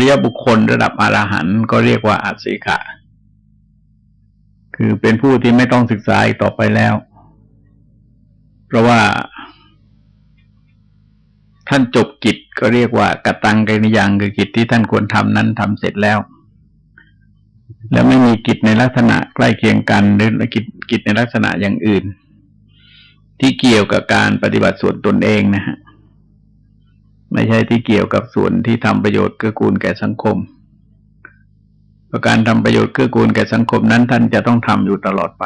ริยบุคคลระดับอรหันต์ก็เรียกว่าอาศิกะ คือเป็นผู้ที่ไม่ต้องศึกษาอีกต่อไปแล้ว เพราะว่า ท่านจบกิจก็เรียกว่ากตังกิยังคือกิจที่ท่านควรทำนั้นทำเสร็จแล้ว แล้วไม่มีกิจในลักษณะใกล้เคียงกันหรือกิจกิจในลักษณะอย่างอื่น ที่เกี่ยวกับการปฏิบัติส่วนตนเองนะฮะ ไม่ใช่ที่เกี่ยวกับส่วนที่ทำประโยชน์เกื้อกูลแก่สังคมประการทำประโยชน์เกื้อกูลแก่สังคมนั้น ท่านจะต้องทำอยู่ตลอดไป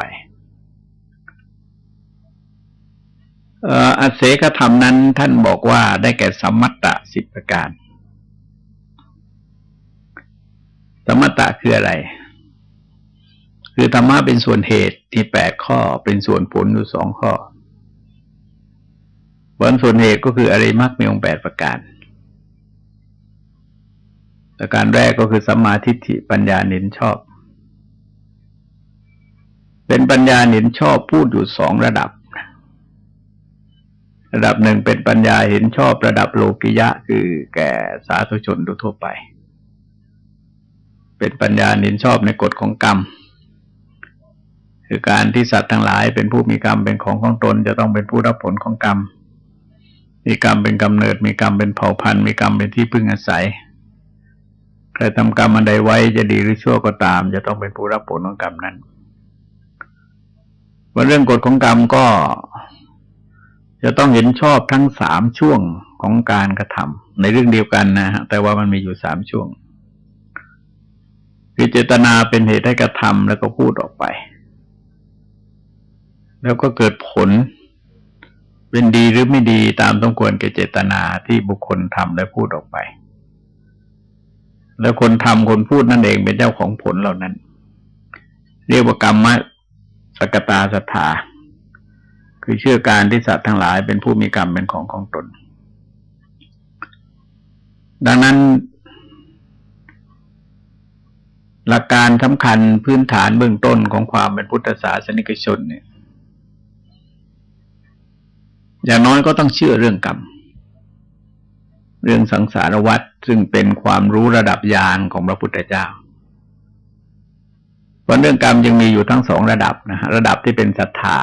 อัศเสกธรรมนั้น ท่านบอกว่าได้แก่สมัตตะสิบประการสมัตตะคืออะไร คือธรรมะเป็นส่วนเหตุที่แปดข้อเป็นส่วนผลอยู่สองข้อ ผลส่วนเหตุก็คืออริมักมีองค์แปดประการ ประการแรกก็คือสัมมาทิฏฐิปัญญาเน้นชอบ เป็นปัญญาเห็นชอบพูดอยู่สองระดับ ระดับหนึ่งเป็นปัญญาเห็นชอบระดับโลกิยะคือแก่สาธุชนทั่วไป เป็นปัญญาเห็นชอบในกฎของกรรมคือการที่สัตว์ทั้งหลายเป็นผู้มีกรรมเป็นของของตนจะต้องเป็นผู้รับผลของกรรม มีกรรมเป็นกำเนิด มีกรรมเป็นเผ่าพันธุ์ มีกรรมเป็นที่พึ่งอาศัย ใครทำกรรมอันใดไว้จะดีหรือชั่วก็ตาม จะต้องเป็นผู้รับผลของกรรมนั้นว่าเรื่องกฎของกรรมก็ จะต้องเห็นชอบทั้งสามช่วงของการกระทำในเรื่องเดียวกันนะฮะแต่ว่ามันมีอยู่สามช่วงคือเจตนาเป็นเหตุให้กระทำแล้วก็พูดออกไป แล้วก็เกิดผล เป็นดีหรือไม่ดีตามต้องควรแก่เจตนาที่บุคคลทำและพูดออกไป แล้วคนทำคนพูดนั่นเองเป็นเจ้าของผลเหล่านั้น เรียกว่ากรรมสกตาศรัทธาคือเชื่อการที่สัตว์ทั้งหลายเป็นผู้มีกรรมเป็นของของตน ดังนั้น หลักการสำคัญพื้นฐานเบื้องต้นของความเป็นพุทธศาสนิกชนเนี่ย อย่างน้อยก็ต้องเชื่อเรื่องกรรม เรื่องสังสารวัฏซึ่งเป็นความรู้ระดับญาณของพระพุทธเจ้าเพราะเรื่องกรรมยังมีอยู่ทั้งสองระดับนะฮะระดับที่เป็นศรัทธา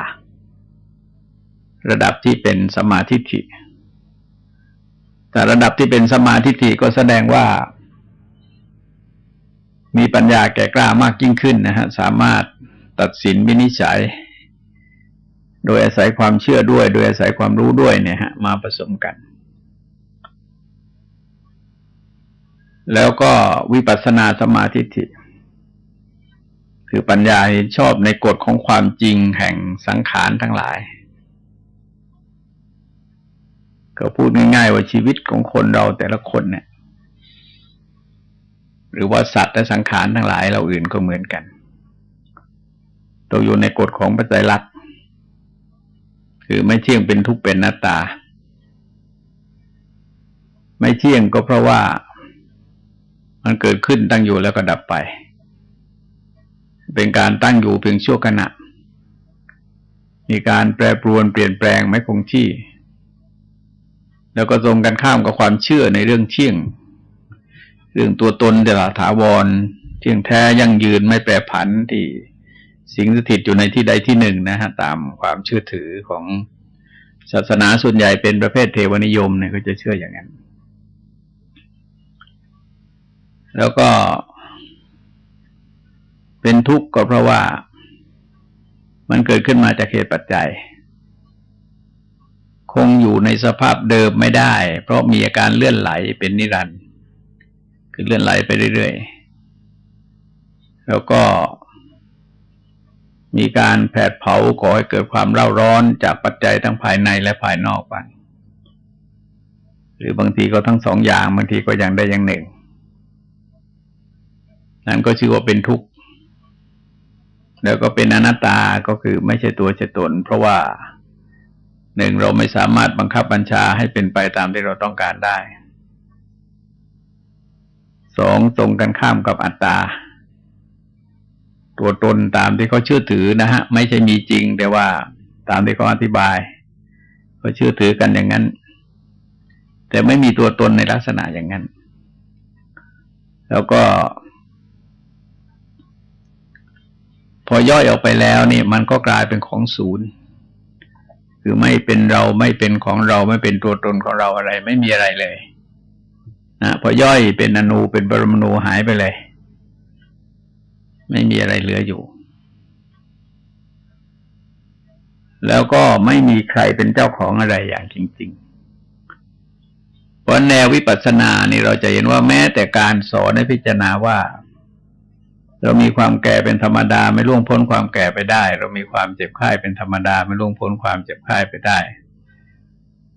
ระดับที่เป็นสมาธิิแต่ระดับที่เป็นสมาธิิก็แสดงว่า มีปัญญาแก่กล้ามากยิ่งขึ้นนะฮะสามารถตัดสินวินิจฉัย โดยอาศัยความเชื่อด้วย โดยอาศัยความรู้ด้วยเนี่ยฮะ มาผสมกัน แล้วก็วิปัสสนาสมาธิิคือปัญญาเห็นชอบในกฎของความจริงแห่งสังขารทั้งหลาย ก็พูดง่ายๆว่าชีวิตของคนเราแต่ละคนเนี่ย หรือว่าสัตว์และสังขารทั้งหลายเราอื่นก็เหมือนกันตกอยู่ในกฎของปัจจัยลักษณ คือไม่เที่ยงเป็นทุกข์เป็นหน้าตา ไม่เที่ยงก็เพราะว่ามันเกิดขึ้นตั้งอยู่แล้วก็ดับไป เป็นการตั้งอยู่เพียงชั่วขณะ มีการแปรปรวนเปลี่ยนแปลงไม่คงที่ แล้วก็ตรงกันข้ามกับความเชื่อในเรื่องเที่ยง เรื่องตัวตนเดรัถาวร เที่ยงแท้ยั่งยืนไม่แปรผันที่ สิงสถิตอยู่ในที่ใดที่หนึ่งนะฮะตามความเชื่อถือของศาสนาส่วนใหญ่เป็นประเภทเทวนิยมเนี่ยก็จะเชื่ออย่างนั้น แล้วก็เป็นทุกข์ก็เพราะว่ามันเกิดขึ้นมาจากเหตุปัจจัย คงอยู่ในสภาพเดิมไม่ได้ เพราะมีอาการเลื่อนไหลเป็นนิรันดร์คือเลื่อนไหลไปเรื่อยๆ แล้วก็ มีการแผดเผาก่อให้เกิดความเร่าร้อนจากปัจจัยทั้งภายในและภายนอกไปหรือบางทีก็ทั้งสองอย่างบางทีก็อย่างใดอย่างหนึ่ง นั่นก็ชื่อว่าเป็นทุกข์ แล้วก็เป็นอนัตตาก็คือไม่ใช่ตัวใช่ตน เพราะว่าหนึ่งเราไม่สามารถบังคับบัญชาให้เป็นไปตามที่เราต้องการได้สองตรงกันข้ามกับอัตตา ตัวตนตามที่เขาเชื่อถือนะฮะ ไม่ใช่มีจริง แต่ว่าตามที่เขาอธิบายเขาเชื่อถือกันอย่างนั้น แต่ไม่มีตัวตนในลักษณะอย่างนั้น แล้วก็ พอย่อยออกไปแล้วนี่มันก็กลายเป็นของศูนย์คือไม่เป็นเราไม่เป็นของเราไม่เป็นตัวตนของเราอะไร ไม่มีอะไรเลยนะพอย่อยเป็นอนูเป็นปรมาณูหายไปเลย ไม่มีอะไรเหลืออยู่ แล้วก็ไม่มีใครเป็นเจ้าของอะไรอย่างจริง ๆ เพราะแนววิปัสสนานี่เราจะเห็นว่าแม้แต่การสอนให้พิจารณาว่า เรามีความแก่เป็นธรรมดาไม่ล่วงพ้นความแก่ไปได้ เรามีความเจ็บไข้เป็นธรรมดาไม่ล่วงพ้นความเจ็บไข้ไปได้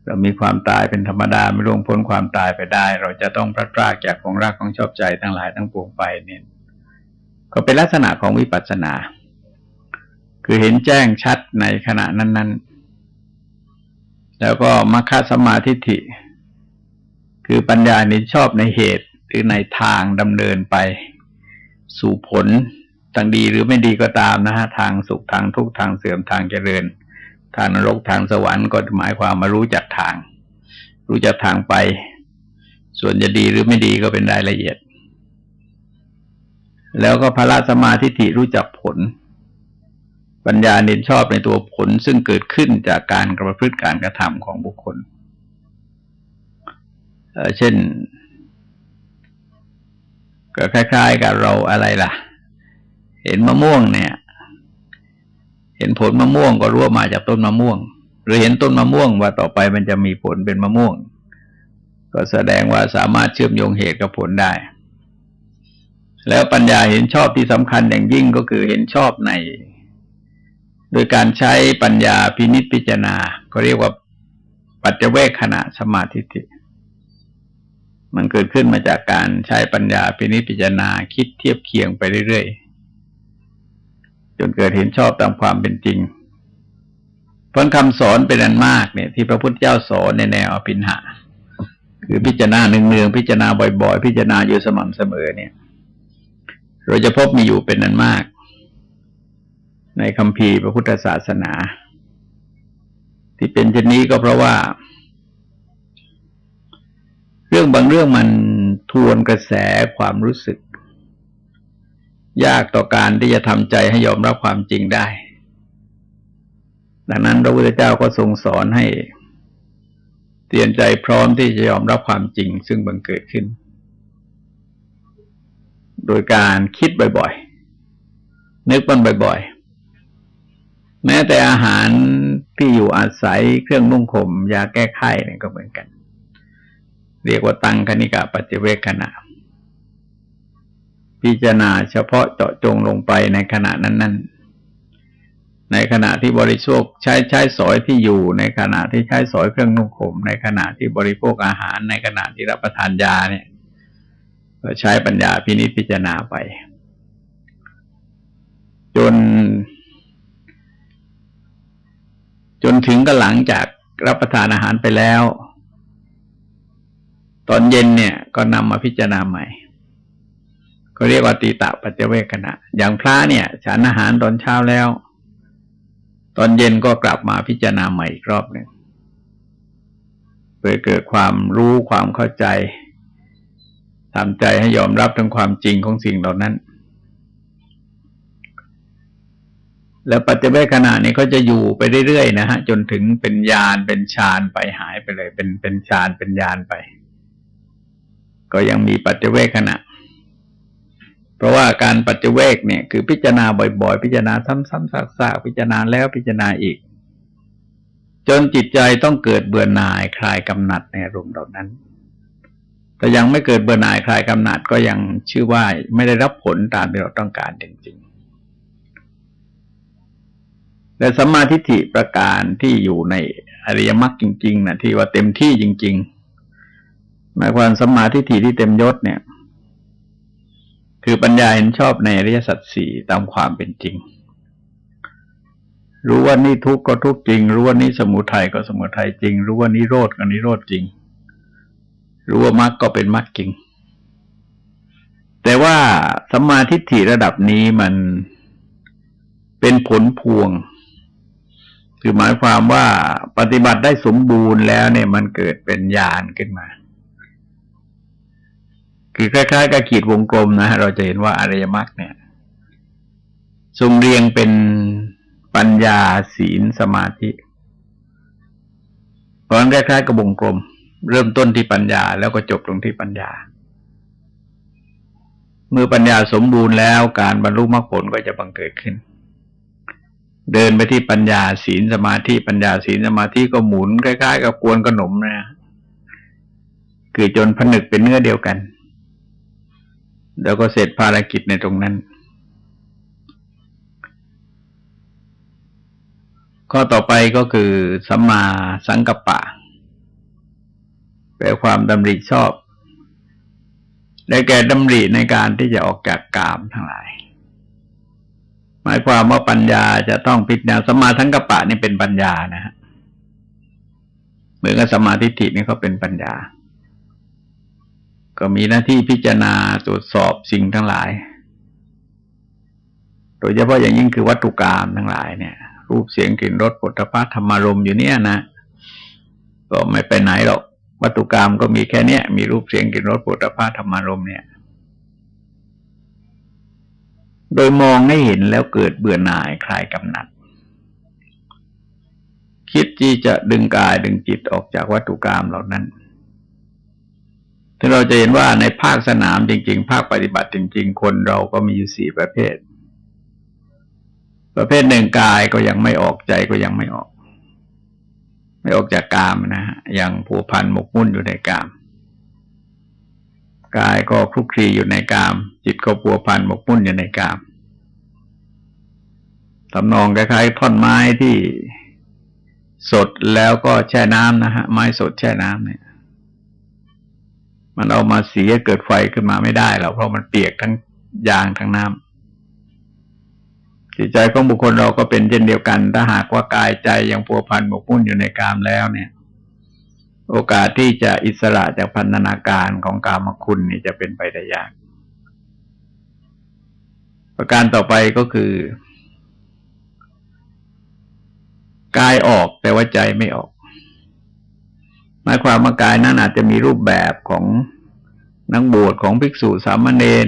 เรามีความตายเป็นธรรมดาไม่ล่วงพ้นความตายไปได้ เราจะต้องพลัดพรากจากของรักของชอบใจทั้งหลายทั้งปวงไปเนี่ย ก็เป็นลักษณะของวิปัสสนา คือเห็นแจ้งชัดในขณะนั้น ๆ แล้วก็มัคคสมาธิฐิคือปัญญานิชอบในเหตุหรือในทางดำเนินไป สู่ผลทางดีหรือไม่ดีก็ตามนะฮะทางสุขทางทุกข์ทางเสื่อมทางเจริญ ทางนรกทางสวรรค์ก็หมายความมารู้จักทาง รู้จักทางไป ส่วนจะดีหรือไม่ดีก็เป็นรายละเอียด แล้วก็พระสมาธิฐิรู้จักผล ปัญญาเน้นชอบในตัวผลซึ่งเกิดขึ้นจากการกระพฤติการกระทำของบุคคลเช่นก็คล้าย ๆ กับเราอะไรล่ะ เห็นมะม่วงเนี่ย เห็นผลมะม่วงก็รู้ว่ามาจากต้นมะม่วง หรือเห็นต้นมะม่วงว่าต่อไปมันจะมีผลเป็นมะม่วง ก็แสดงว่าสามารถเชื่อมโยงเหตุกับผลได้ แล้วปัญญาเห็นชอบที่สำคัญอย่างยิ่งก็คือเห็นชอบใน โดยการใช้ปัญญาพินิจพิจารณา ก็เรียกว่าปัจเจเวคขณะสมาธิิมันเกิดขึ้นมาจากการใช้ปัญญาพินิจพิจารณาคิดเทียบเคียงไปเรื่อยๆ จนเกิดเห็นชอบตามความเป็นจริงผลคำสอนเป็นอันมากเนี่ยที่พระพุทธเจ้าสอนในแนวอภินหาคือพิจารณาเนืองๆพิจารณาบ่อยๆ พิจารณาอยู่สม่ำเสมอเนี่ย เราจะพบมีอยู่เป็นอันมาก ในคำพีพระพุทธศาสนา ที่เป็นเช่นนี้ก็เพราะว่า เรื่องบางเรื่องมันทวนกระแสความรู้สึก ยากต่อการที่จะทำใจให้ยอมรับความจริงได้ ดังนั้นพระพุทธเจ้าก็ทรงสอนให้ เตรียมใจพร้อมที่จะยอมรับความจริงซึ่งบังเกิดขึ้น โดยการคิดบ่อยๆ นึกมันบ่อยๆ แม้แต่อาหารที่อยู่อาศัยเครื่องนุ่งห่มยาแก้ไขนี่ก็เหมือนกัน เรียกว่าตังคณิกาปัจเจเวกขณะ พิจารณาเฉพาะเจาะจงลงไปในขณะนั้น ๆในขณะที่บริโภคใช้ใช้สอยที่อยู่ในขณะที่ใช้สอยเครื่องนุ่งห่มในขณะที่บริโภคอาหารในขณะที่รับประทานยาเนี่ย ก็ใช้ปัญญาพินิจพิจารณาไป จน จนถึงก็หลังจากรับประทานอาหารไปแล้ว ตอนเย็นเนี่ยก็นำมาพิจารณาใหม่ก็เรียกว่าตีตะปัจเจเวกขณะ อย่างพระเนี่ย ฉันอาหารตอนเช้าแล้ว ตอนเย็นก็กลับมาพิจารณาใหม่อีกรอบหนึ่งเพื่อเกิดความรู้ความเข้าใจ ทำใจให้ยอมรับทั้งความจริงของสิ่งเหล่านั้น แล้วปัจเจเวกขณะนี้ก็จะอยู่ไปเรื่อยๆนะฮะจนถึงเป็นญาณเป็นฌานไปหายไปเลย เป็นเป็นฌานเป็นญาณไป ก็ยังมีปัจเจเวกขณะ เพราะว่าการปัจเจเวกเนี่ยคือพิจารณาบ่อยๆ พิจารณาซ้ำๆซากๆพิจารณาแล้วพิจารณาอีก จนจิตใจต้องเกิดเบื่อหน่ายคลายกำหนัดในอารมณ์เหล่านั้น แต่ยังไม่เกิดเบื่อหน่ายคลายกำหนัดก็ยังชื่อว่าไม่ได้รับผลตามที่เราต้องการจริงๆ และสัมมาทิฏฐิประการที่อยู่ในอริยมรรคจริงๆนะที่ว่าเต็มที่จริง ๆ หมายความสัมมาทิฏฐิที่เต็มยศเนี่ย คือปัญญาเห็นชอบในอริยสัจสี่ตามความเป็นจริง รู้ว่านี่ทุกข์ก็ทุกข์จริง รู้ว่านี่สมุทัยก็สมุทัยจริง รู้ว่านิโรธก็นิโรธจริง รู้ว่ามรรคก็เป็นมรรคจริง แต่ว่าสมาธิฐิระดับนี้มันเป็นผลพวง คือหมายความว่าปฏิบัติได้สมบูรณ์แล้วเนี่ยมันเกิดเป็นญาณขึ้นมา คือคล้ายๆกับขีดวงกลมนะ เราจะเห็นว่าอริยมรรคเนี่ยทรงเรียงเป็นปัญญาศีลสมาธิเพราะนั้นคล้ายๆกับวงกลม เริ่มต้นที่ปัญญาแล้วก็จบตรงที่ปัญญา เมื่อปัญญาสมบูรณ์แล้วการบรรลุมรรคผลก็จะบังเกิดขึ้น เดินไปที่ปัญญาศีลสมาธิปัญญาศีลสมาธิก็หมุนคล้ายๆ กับกวนขนมนะคือจนผนึกเป็นเนื้อเดียวกัน แล้วก็เสร็จภารกิจในตรงนั้น ข้อต่อไปก็คือสัมมาสังกัปปะ แปลความดำริชอบ ได้แก่ดำริในการที่จะออกจากกามทั้งหลาย หมายความว่าปัญญาจะต้องพิจารณาสมาสังกัปปะนี่เป็นปัญญานะฮะเหมือนกับสมาธิฏฐินี่เขาเป็นปัญญา ก็มีหน้าที่พิจารณาตรวจสอบสิ่งทั้งหลาย โดยเฉพาะอย่างยิ่งคือวัตถุกรรมทั้งหลายเนี่ย รูปเสียงกลิ่นรสปุถะพัธรรมารมณ์อยู่เนี่ยนะ ก็ไม่ไปไหนหรอก วัตถุกรรมก็มีแค่เนี้ย มีรูปเสียงกลิ่นรสปุถะพัธรรมารมเนี่ย โดยมองให้เห็นแล้วเกิดเบื่อหน่ายคลายกำหนัด คิดที่จะดึงกายดึงจิตออกจากวัตถุกรรมเหล่านั้นที่เราจะเห็นว่าในภาคสนามจริง ๆ ภาคปฏิบัติจริง ๆ คนเราก็มีอยู่สี่ประเภท ประเภทหนึ่งกายก็ยังไม่ออกใจก็ยังไม่ออก ไม่ออกจากกามนะฮะยังผูกพันหมกมุ่นอยู่ในกาม กายก็คลุกคลีอยู่ในกาม จิตก็ปัวพันหมกมุ่นอยู่ในกามทำนองคล้ายๆท่อนไม้ที่สดแล้วก็แช่น้ำนะฮะไม้สดแช่น้ำเนี่ย มันเอามาเสียเกิดไฟขึ้นมาไม่ได้หรอกเพราะมันเปียกทั้งยางทั้งน้ำ จิตใจของบุคคลเราก็เป็นเช่นเดียวกัน ถ้าหากว่ากายใจยังพัวพันหมกมุ่นอยู่ในกามแล้วเนี่ย โอกาสที่จะอิสระจากพันธนาการของกามคุณนี่จะเป็นไปได้ยาก ประการต่อไปก็คือกายออกแต่ว่าใจไม่ออก หมายความว่ากายนั้นอาจจะมีรูปแบบของนักบวชของภิกษุสามเณร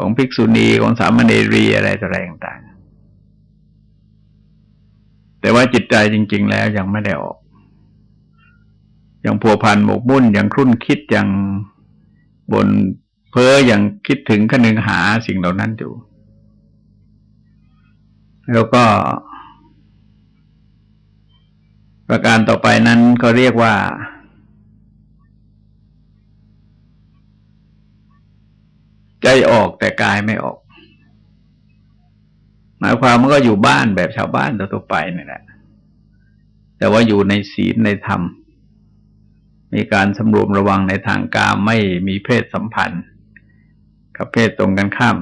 ของภิกษุณีของสามเณรีอะไรต่างต่างแต่ว่าจิตใจจริง ๆ แล้วยังไม่ได้ออก ยังพัวพันหมกมุ่นยังครุ่นคิดยังบนเพ้อยังคิดถึงขนึงหาสิ่งเหล่านั้นอยู่ แล้วก็ ประการต่อไปนั้นก็เรียกว่า ใจออกแต่กายไม่ออก หมายความมันก็อยู่บ้านแบบชาวบ้านทั่วไปนี่แหละแต่ว่าอยู่ในศีลในธรรม มีการสำรวมระวังในทางการไม่มีเพศสัมพันธ์ กับเพศตรงกันข้าม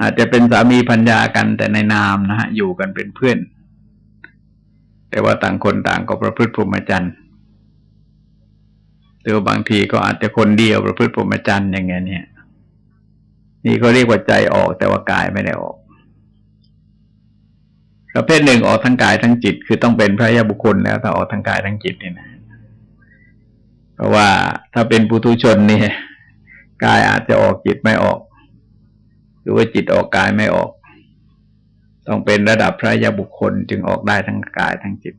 อาจจะเป็นสามีพัญญากันแต่ในนามนะฮะอยู่กันเป็นเพื่อน แต่ว่าต่างคนต่างก็ประพฤติพรหมจรรย์ หรือบางทีก็อาจจะคนเดียวประพฤติพรหมจรรย์อย่างเงี้ยเนี่ย นี่เขาเรียกว่าใจออกแต่ว่ากายไม่ได้ออก ประเภทหนึ่งออกทั้งกายทั้งจิต คือต้องเป็นพระยาบุคคลแล้วถ้าออกทั้งกายทั้งจิตนี่นะเพราะว่าถ้าเป็นปุถุชนนี่กายอาจจะออกจิตไม่ออก หรือว่าจิตออกกายไม่ออก ต้องเป็นระดับพระยาบุคคลจึงออกได้ทั้งกายทั้งจิต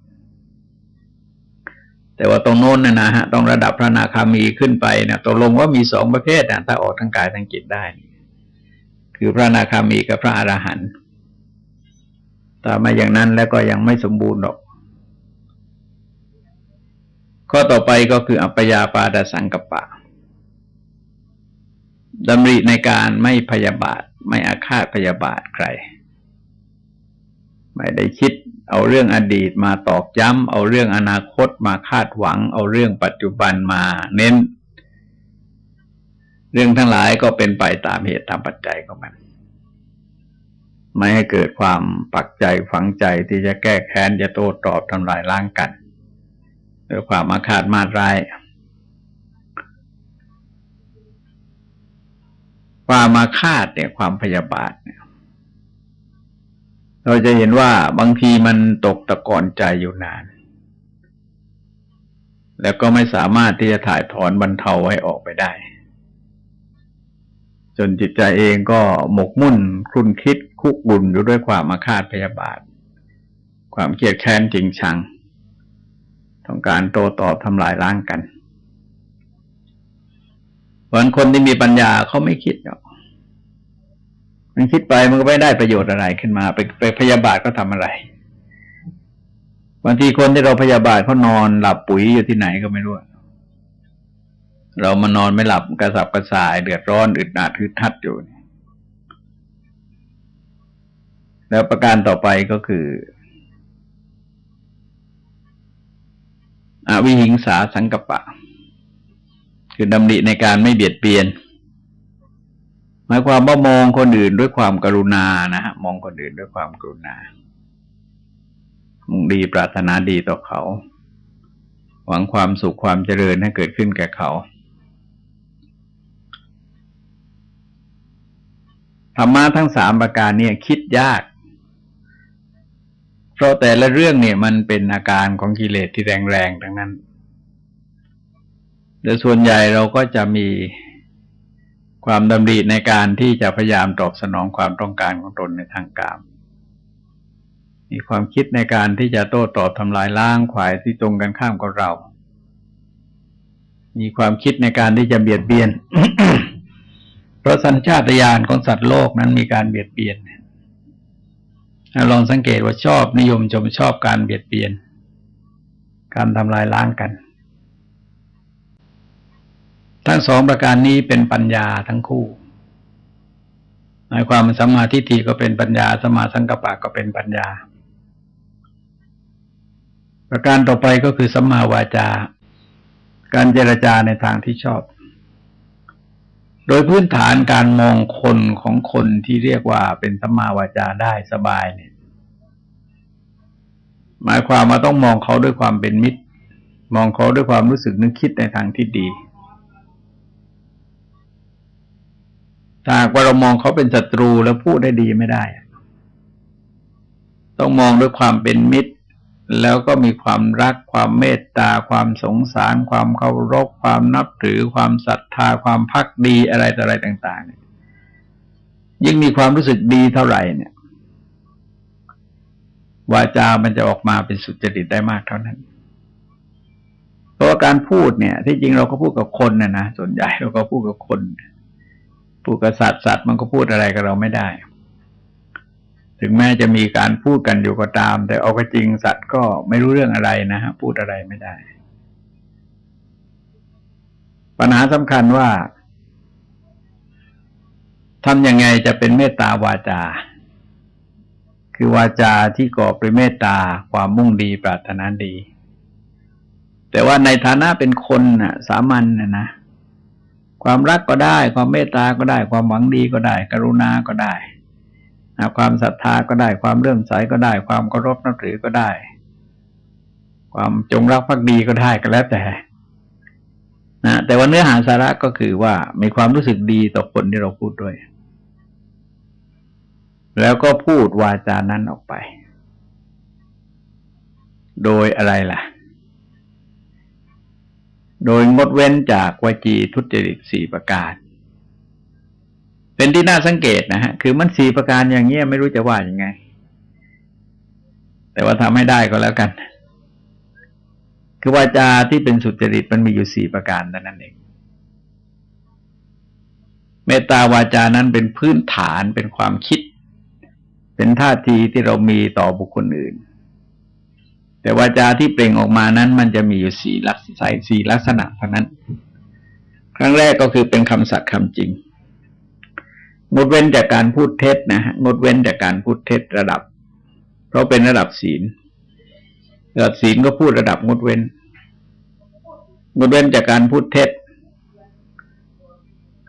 แต่ว่าตรงโน้นนะนะฮะต้องระดับพระนาคามีขึ้นไปนะตกลงว่ามีสองประเภทนะถ้าออกทั้งกายทั้งจิตได้ คือพระนาคามีกับพระอรหันต์แต่มาอย่างนั้นแล้วก็ยังไม่สมบูรณ์หรอกข้อต่อไปก็คืออัปยาปาดสังกปะดำริในการไม่พยาบาท ไม่อาฆาตพยาบาทใคร ไม่ได้คิด เอาเรื่องอดีตมาตอกย้ำ เอาเรื่องอนาคตมาคาดหวัง เอาเรื่องปัจจุบันมาเน้น เรื่องทั้งหลายก็เป็นไปตามเหตุตามปัจจัยของมัน ไม่ให้เกิดความปักใจฝังใจที่จะแก้แค้นจะโต้ตอบทำลายล้างกันด้วยความอาฆาตมาดร้าย ความมาคาดเนี่ยความพยาบาทเนี่ย เราจะเห็นว่าบางทีมันตกตะกอนใจอยู่นาน แล้วก็ไม่สามารถที่จะถ่ายถอนบรรเทาให้ออกไปได้ จนจิตใจเองก็หมกมุ่นคลุนคิดคุกบุญอยู่ด้วยความมาคาดพยาบาท ความเกลียดแค้นจริงชัง ต้องการโตตอบทำลายล้างกันเพราะคนที่มีปัญญาเขาไม่คิดหรอก มันคิดไปมันก็ไม่ได้ประโยชน์อะไรขึ้นมา ไปไปพยาบาทก็ทำอะไรบางทีคนที่เราพยาบาทเขานอนหลับปุ๋ยอยู่ที่ไหนก็ไม่รู้เรามานอนไม่หลับกระสับกระส่ายเดือดร้อนอึดอัดทึดทัดอยู่แล้วประการต่อไปก็คืออวิหิงสาสังกปะ คือดำริในการไม่เบียดเบียน หมายความว่ามองคนอื่นด้วยความกรุณานะฮะมองคนอื่นด้วยความกรุณามุ่งดีปรารถนาดีต่อเขา หวังความสุขความเจริญให้เกิดขึ้นแก่เขาธรรมะทั้งสามประการเนี่ยคิดยาก เพราะแต่ละเรื่องเนี่ยมันเป็นอาการของกิเลสที่แรงๆทั้งนั้นโดยส่วนใหญ่เราก็จะมี ความดำริในการที่จะพยายามตอบสนองความต้องการของตนในทางกาม มีความคิดในการที่จะโต้ตอบทำลายล้างขวายที่ตรงกันข้ามกับเรา มีความคิดในการที่จะเบียดเบียน เพราะสัญชาตญาณของสัตว์โลกนั้นมีการเบียดเบียน ลองสังเกตว่าชอบนิยมชมชอบการเบียดเบียน การทำลายล้างกัน ทั้งสองประการนี้เป็นปัญญาทั้งคู่หมายความสัมมาทิฏฐิก็เป็นปัญญาสมาสังกปะก็เป็นปัญญา ประการต่อไปก็คือสัมมาวาจา การเจรจาในทางที่ชอบ โดยพื้นฐานการมองคนของคนที่เรียกว่าเป็นสัมมาวาจาได้สบายเนี่ย หมายความว่าต้องมองเขาด้วยความเป็นมิตร มองเขาด้วยความรู้สึกนึกคิดในทางที่ดี ถ้าว่าเรามองเขาเป็นศัตรูแล้วพูดได้ดีไม่ได้ ต้องมองด้วยความเป็นมิตร แล้วก็มีความรัก ความเมตตา ความสงสาร ความเคารพความนับถือ ความศรัทธา ความพักดีอะไรต่ออะไรต่าง ๆ ยิ่งมีความรู้สึกดีเท่าไหร่เนี่ยวาจามันจะออกมาเป็นสุจริตได้มากเท่านั้น เพราะว่าการพูดเนี่ย ที่จริงเราก็พูดกับคนนะนะ ส่วนใหญ่เราก็พูดกับคน พูดกับสัตว์สัตว์มันก็พูดอะไรกับเราไม่ได้ ถึงแม้จะมีการพูดกันอยู่ก็ตาม แต่เอาก็จริงสัตว์ก็ไม่รู้เรื่องอะไรนะฮะพูดอะไรไม่ได้ ปัญหาสำคัญว่าทำยังไงจะเป็นเมตตาวาจา คือวาจาที่ก่อไปเมตตาความมุ่งดีปรารถนาดี แต่ว่าในฐานะเป็นคนน่ะสามัญนะนะ ความรักก็ได้ ความเมตตาก็ได้ ความหวังดีก็ได้ กรุณาก็ได้ความศรัทธาก็ได้ ความเลื่อมใสก็ได้ ความเคารพนับถือก็ได้ ความจงรักภักดีก็ได้ก็แล้วแต่นะแต่ว่าเนื้อหาสาระก็คือว่ามีความรู้สึกดีต่อคนที่เราพูดด้วย แล้วก็พูดวาจานั้นออกไป โดยอะไรล่ะ โดยงดเว้นจากวจีทุจริตสี่ประการ เป็นที่น่าสังเกตนะฮะ คือมันสี่ประการอย่างเงี้ยไม่รู้จะว่ายังไง แต่ว่าทำให้ได้ก็แล้วกัน คือวาจาที่เป็นสุจริตมันมีอยู่สี่ประการเท่านั้นเองเมตตาวาจานั้นเป็นพื้นฐานเป็นความคิด เป็นท่าทีที่เรามีต่อบุคคลอื่น แต่วาจาที่เปล่งออกมานั้น มันจะมีอยู่สี่ลักษณะสี่ลักษณะเท่านั้น ครั้งแรกก็คือเป็นคำสัตย์คำจริง งดเว้นจากการพูดเท็จนะฮะงดเว้นจากการพูดเท็จระดับ เพราะเป็นระดับศีล ระดับศีลก็พูดระดับงดเว้น งดเว้นจากการพูดเท็จ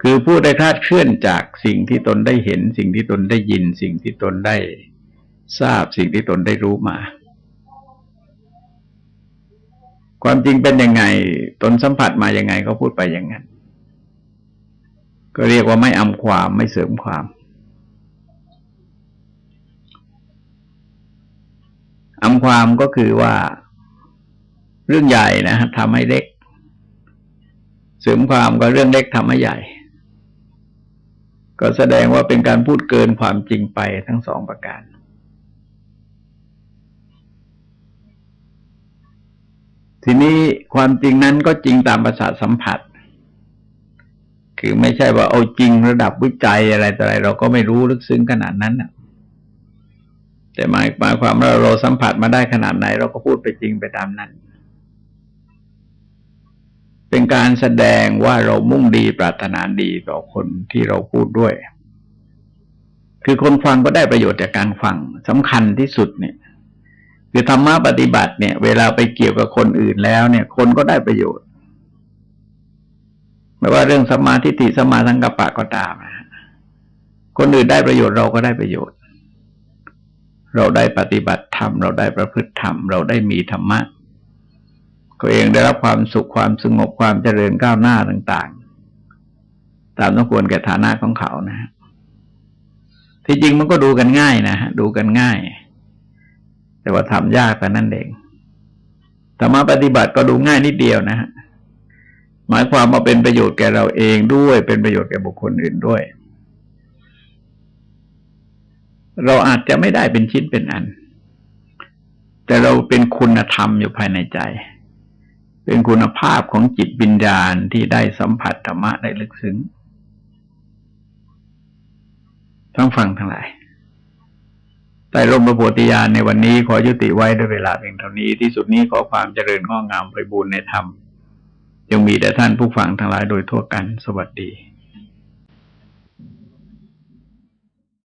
คือพูดได้คลาดเคลื่อนจากสิ่งที่ตนได้เห็น สิ่งที่ตนได้ยิน สิ่งที่ตนได้ทราบ สิ่งที่ตนได้รู้มา ความจริงเป็นยังไงตนสัมผัสมาอย่างไงก็พูดไปอย่างนั้น ก็เรียกว่าไม่อำความไม่เสริมความอำความก็คือว่า เรื่องใหญ่นะฮะทำให้เล็ก เสริมความก็เรื่องเล็กทำให้ใหญ่ ก็แสดงว่าเป็นการพูดเกินความจริงไปทั้งสองประการ ทีนี้ความจริงนั้นก็จริงตามประสาทสัมผัส คือไม่ใช่ว่าเอาจริงระดับวิจัยอะไรต่ออะไร เราก็ไม่รู้ลึกซึ้งขนาดนั้นนะแต่หมายหมายความว่าเราสัมผัสมาได้ขนาดไหน เราก็พูดไปจริงไปตามนั้น เป็นการแสดงว่าเรามุ่งดีปรารถนาดีต่อคนที่เราพูดด้วย คือคนฟังก็ได้ประโยชน์จากการฟังสำคัญที่สุดเนี่ย คือธรรมะปฏิบัติเนี่ย เวลาไปเกี่ยวกับคนอื่นแล้วเนี่ย คนก็ได้ประโยชน์ไม่ว่าเรื่องสมาทิฏฐิสมมาสังกัปปะก็ตามนะคนอื่นได้ประโยชน์เราก็ได้ประโยชน์ เราได้ปฏิบัติธรรม เราได้ประพฤติธรรม เราได้มีธรรมะก็เองได้รับความสุขความสงบความเจริญก้าวหน้าต่างๆ ตามต้องควรแก่ฐานะของเขานะฮะที่จริงมันก็ดูกันง่ายนะฮะดูกันง่าย แต่ว่าทำยากแต่นั่นเองธรรมะปฏิบัติก็ดูง่ายนิดเดียวนะฮะหมายความว่าเป็นประโยชน์แก่เราเองด้วย เป็นประโยชน์แก่บุคคลอื่นด้วย เราอาจจะไม่ได้เป็นชิ้นเป็นอัน แต่เราเป็นคุณธรรมอยู่ภายในใจ เป็นคุณภาพของจิตวิญญาณที่ได้สัมผัสธรรมะได้ลึกซึ้งทั้งฟังทั้งหลาย ใต่ลมประโพธิญาณในวันนี้ขอยุติไว้ด้วยเวลาเพียงเท่านี้ที่สุดนี้ขอความเจริญงอกงามไปบูรณนธรรมยังมีแต่ท่านผู้ฟังทั้งหลายโดยทั่วกันสวัสดี